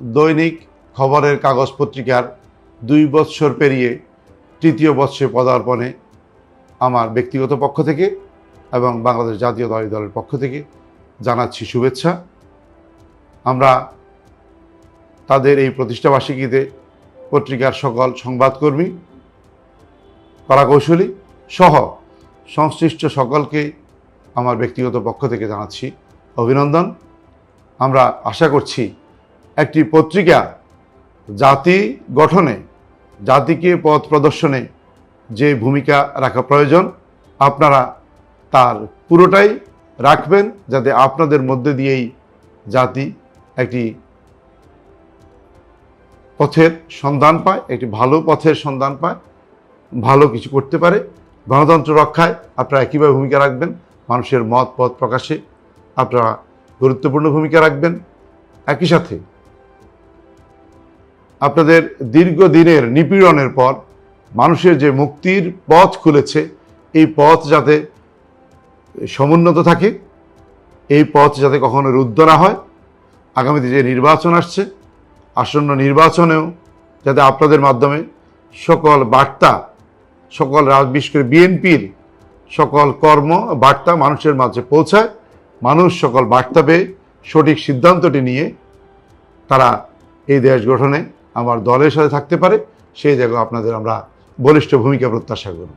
দৈনিক খবরের কাগজ পত্রিকার দুই বৎসর পেরিয়ে তৃতীয় বৎসরে পদার্পণে আমার ব্যক্তিগত পক্ষ থেকে এবং বাংলাদেশ জাতীয় জাতীয়তাবাদী দলের পক্ষ থেকে জানাচ্ছি শুভেচ্ছা। আমরা তাদের এই প্রতিষ্ঠাবার্ষিকীতে পত্রিকার সকল সংবাদকর্মী, কলাকৌশলী সহ সংশ্লিষ্ট সকলকে আমার ব্যক্তিগত পক্ষ থেকে জানাচ্ছি অভিনন্দন। আমরা আশা করছি একটি পত্রিকা জাতি গঠনে, জাতিকে পথ প্রদর্শনে যে ভূমিকা রাখা প্রয়োজন, আপনারা তার পুরোটাই রাখবেন যাতে আপনাদের মধ্যে দিয়েই জাতি একটি পথের সন্ধান পায়, একটি ভালো পথের সন্ধান পায়, ভালো কিছু করতে পারে। গণতন্ত্র রক্ষায় আপনারা একইভাবে ভূমিকা রাখবেন। মানুষের মত পথ প্রকাশে আপনারা গুরুত্বপূর্ণ ভূমিকা রাখবেন। একই সাথে আপনাদের দীর্ঘদিনের নিপীড়নের পর মানুষের যে মুক্তির পথ খুলেছে, এই পথ যাতে সমুন্নত থাকে, এই পথ যাতে কখনো রুদ্ধ না হয়, আগামীতে যে নির্বাচন আসছে, আসন্ন নির্বাচনেও যাতে আপনাদের মাধ্যমে সকল বার্তা, সকল বিশেষ করে বিএনপির সকল কর্ম বার্তা মানুষের মাঝে পৌঁছায়, মানুষ সকল বার্তা পেয়ে সঠিক সিদ্ধান্তটি নিয়ে তারা এই দেশ গঠনে আমার দলের সাথে থাকতে পারে সেই জায়গায় আপনাদের আমরা বলিষ্ঠ ভূমিকা প্রত্যাশা করব।